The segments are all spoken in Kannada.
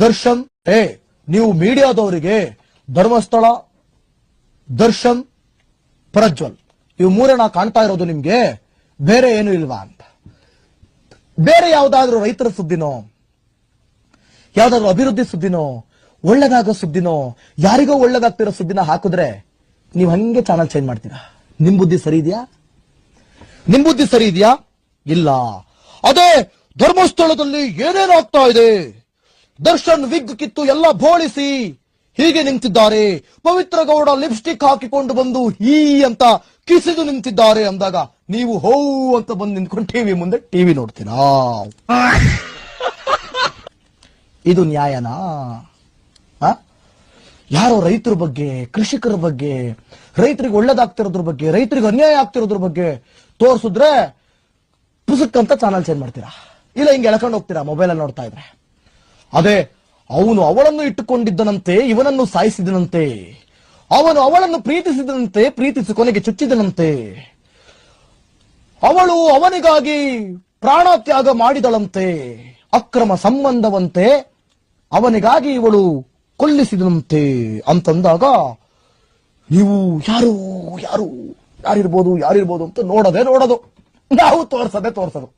ದರ್ಶನ್, ಏ, ನೀವು ಮೀಡಿಯಾದವರಿಗೆ ಧರ್ಮಸ್ಥಳ, ದರ್ಶನ್, ಪ್ರಜ್ವಲ್, ಇವು ಮೂರೇ ನಾ ಕಾಣ್ತಾ ಇರೋದು ನಿಮ್ಗೆ? ಬೇರೆ ಏನು ಇಲ್ವಾ ಅಂತ. ಬೇರೆ ಯಾವ್ದಾದ್ರು ರೈತರ ಸುದ್ದಿನೋ? ಯಾವ್ದಾದ್ರು ಅಭಿವೃದ್ಧಿ ಸುದ್ದಿನೋ? ಒಳ್ಳೇದಾಗೋ ಸುದ್ದಿನೋ? ಯಾರಿಗೋ ಒಳ್ಳೇದಾಗ್ತಿರೋ ಸುದ್ದಿನ ಹಾಕಿದ್ರೆ ನೀವು ಹಂಗೆ ಚಾನಲ್ ಚೇಂಜ್ ಮಾಡ್ತೀರಾ? ನಿಮ್ ಬುದ್ಧಿ ಸರಿ ಇದೆಯಾ? ನಿಮ್ ಬುದ್ಧಿ ಸರಿ ಇದೆಯಾ? ಇಲ್ಲ. ಅದೇ ಧರ್ಮಸ್ಥಳದಲ್ಲಿ ಏನೇನಾಗ್ತಾ ಇದೆ? ದರ್ಶನ್ ವಿಗ್ ಕಿತ್ತು ಎಲ್ಲ ಬೋಳಿಸಿ ಹೀಗೆ ನಿಂತಿದ್ದಾರೆ. ಪವಿತ್ರ ಗೌಡ ಲಿಪ್ಸ್ಟಿಕ್ ಹಾಕಿಕೊಂಡು ಬಂದು ಹೀ ಅಂತ ಕಿಸಿದು ನಿಂತಿದ್ದಾರೆ ಅಂದಾಗ ನೀವು ಹೋ ಅಂತ ಬಂದು ನಿಂತ್ಕೊಂಡು ಟಿವಿ ಮುಂದೆ ಟಿವಿ ನೋಡ್ತೀರಾ? ಇದು ನ್ಯಾಯನಾ? ಯಾರೋ ರೈತರ ಬಗ್ಗೆ, ಕೃಷಿಕರ ಬಗ್ಗೆ, ರೈತರಿಗೆ ಒಳ್ಳೇದಾಗ್ತಿರೋದ್ರ ಬಗ್ಗೆ, ರೈತರಿಗೆ ಅನ್ಯಾಯ ಆಗ್ತಿರೋದ್ರ ಬಗ್ಗೆ ತೋರಿಸಿದ್ರೆ ಪುಸ್ತಕ ಅಂತ ಚಾನಲ್ ಚೇಂಜ್ ಮಾಡ್ತೀರಾ? ಇಲ್ಲ ಹಿಂಗೆ ಎಳ್ಕೊಂಡು ಹೋಗ್ತೀರಾ? ಮೊಬೈಲ್ ಅಲ್ಲಿ ನೋಡ್ತಾ ಇದ್ರೆ? ಅದೇ, ಅವನು ಅವಳನ್ನು ಇಟ್ಟುಕೊಂಡಿದ್ದನಂತೆ, ಇವನನ್ನು ಸಾಯಿಸಿದನಂತೆ. ಅವನು ಅವಳನ್ನು ಪ್ರೀತಿಸಿದನಂತೆ, ಪ್ರೀತಿಸಿ ಕೊನೆಗೆ ಚುಚ್ಚಿದನಂತೆ. ಅವಳು ಅವನಿಗಾಗಿ ಪ್ರಾಣತ್ಯಾಗ ಮಾಡಿದಳಂತೆ, ಅಕ್ರಮ ಸಂಬಂಧವಂತೆ, ಅವನಿಗಾಗಿ ಇವಳು ಕೊಲ್ಲಿಸಿದನಂತೆ ಅಂತಂದಾಗ ನೀವು ಯಾರು ಯಾರು, ಯಾರಿರ್ಬೋದು ಯಾರಿರ್ಬೋದು ಅಂತ ನೋಡದೆ ನೋಡೋದು. ನಾವು ತೋರ್ಸದೆ ತೋರ್ಸೋದು.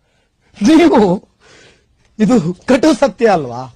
ನೀವು, ಇದು ಕಟು ಸತ್ಯ ಅಲ್ವಾ?